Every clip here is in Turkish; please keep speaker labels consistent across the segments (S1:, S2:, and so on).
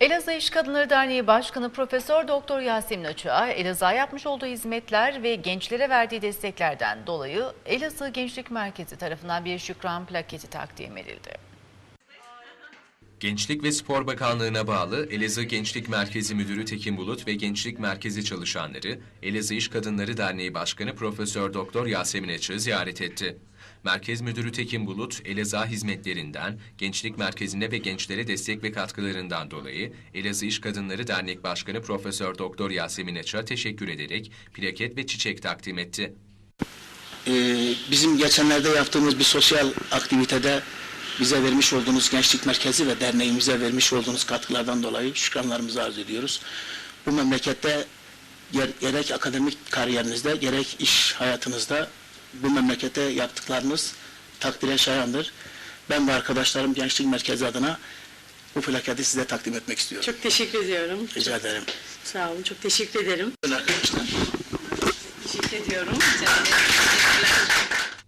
S1: Elazığ İş Kadınları Derneği Başkanı Profesör Doktor Yasemin Açık'a Elazığ'a yapmış olduğu hizmetler ve gençlere verdiği desteklerden dolayı Elazığ Gençlik Merkezi tarafından bir şükran plaketi takdim edildi.
S2: Gençlik ve Spor Bakanlığı'na bağlı Elazığ Gençlik Merkezi Müdürü Tekin Bulut ve Gençlik Merkezi çalışanları Elazığ İş Kadınları Derneği Başkanı Profesör Doktor Yasemin Açık'ı ziyaret etti. Merkez Müdürü Tekin Bulut, Elazığ hizmetlerinden, Gençlik Merkezi'ne ve gençlere destek ve katkılarından dolayı Elazığ İş Kadınları Dernek Başkanı Profesör Doktor Yasemin Açık'a teşekkür ederek plaket ve çiçek takdim etti.
S3: Ee, bizim geçenlerde yaptığımız bir sosyal aktivitede bize vermiş olduğunuz gençlik merkezi ve derneğimize vermiş olduğunuz katkılardan dolayı şükranlarımızı arz ediyoruz. Bu memlekette ger- gerek akademik kariyerinizde gerek iş hayatınızda bu memlekete yaptıklarınız takdire şayandır. Ben ve arkadaşlarım gençlik merkezi adına bu plaketi size takdim etmek istiyorum.
S4: Çok teşekkür ediyorum.
S3: Rica ederim.
S4: Sağ olun, çok teşekkür ederim.
S3: Arkadaşlar.
S4: Teşekkür ediyorum.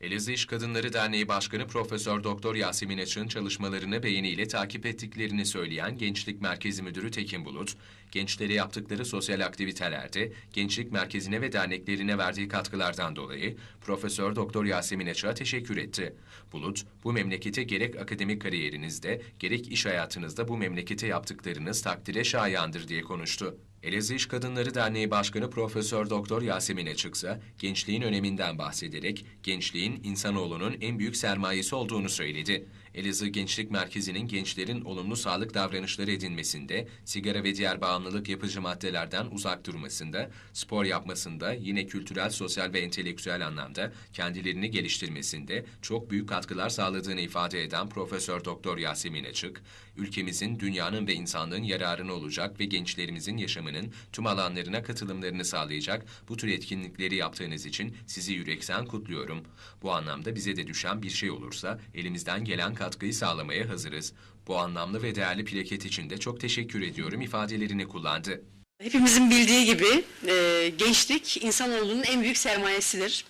S2: Elazığ İş Kadınları Derneği Başkanı Profesör Doktor Yasemin Açık'ın çalışmalarını beğeniyle takip ettiklerini söyleyen Gençlik Merkezi Müdürü Tekin Bulut, gençlere yaptıkları sosyal aktivitelerde Gençlik Merkezi'ne ve derneklerine verdiği katkılardan dolayı Profesör Doktor Yasemin Açık'a teşekkür etti. Bulut, bu memlekete gerek akademik kariyerinizde gerek iş hayatınızda bu memlekete yaptıklarınız takdire şayandır diye konuştu. Elazığ İş Kadınları Derneği Başkanı Profesör Doktor Yasemin Açık ise gençliğin öneminden bahsederek gençliğin insanoğlunun en büyük sermayesi olduğunu söyledi. Elazığ Gençlik Merkezi'nin gençlerin olumlu sağlık davranışları edinmesinde, sigara ve diğer bağımlılık yapıcı maddelerden uzak durmasında, spor yapmasında, yine kültürel, sosyal ve entelektüel anlamda kendilerini geliştirmesinde çok büyük katkılar sağladığını ifade eden Profesör Doktor Yasemin Açık, ülkemizin, dünyanın ve insanlığın yararına olacak ve gençlerimizin yaşamının tüm alanlarına katılımlarını sağlayacak bu tür etkinlikleri yaptığınız için sizi yürekten kutluyorum. Bu anlamda bize de düşen bir şey olursa elimizden gelen katkıyı sağlamaya hazırız. Bu anlamlı ve değerli plaket için de çok teşekkür ediyorum ifadelerini kullandı.
S4: Hepimizin bildiği gibi e, gençlik insanoğlunun en büyük sermayesidir.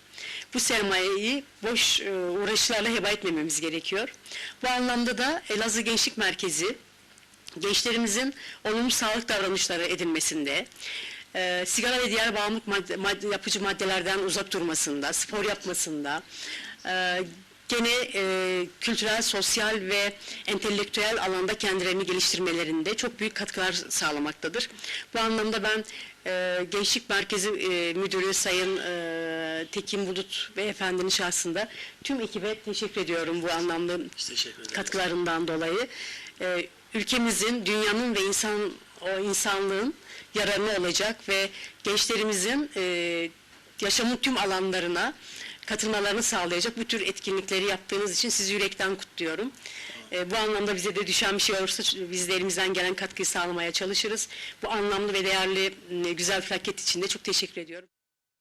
S4: Bu sermayeyi boş e, uğraşlarla heba etmememiz gerekiyor. Bu anlamda da Elazığ Gençlik Merkezi gençlerimizin olumlu sağlık davranışları edinmesinde, e, sigara ve diğer bağımlılık madde, madde- yapıcı maddelerden uzak durmasında, spor yapmasında, e, gene e, kültürel, sosyal ve entelektüel alanda kendilerini geliştirmelerinde çok büyük katkılar sağlamaktadır. Bu anlamda ben e, Gençlik Merkezi e, Müdürü Sayın e, Tekin Bulut Beyefendinin şahsında tüm ekibe teşekkür ediyorum bu anlamda katkılarından dolayı. E, ülkemizin, dünyanın ve insan o insanlığın yararına olacak ve gençlerimizin e, yaşamın tüm alanlarına katılmalarını sağlayacak bu tür etkinlikleri yaptığınız için sizi yürekten kutluyorum. E, bu anlamda bize de düşen bir şey olursa biz de elimizden gelen katkıyı sağlamaya çalışırız. Bu anlamlı ve değerli, güzel plaket için de çok teşekkür ediyorum.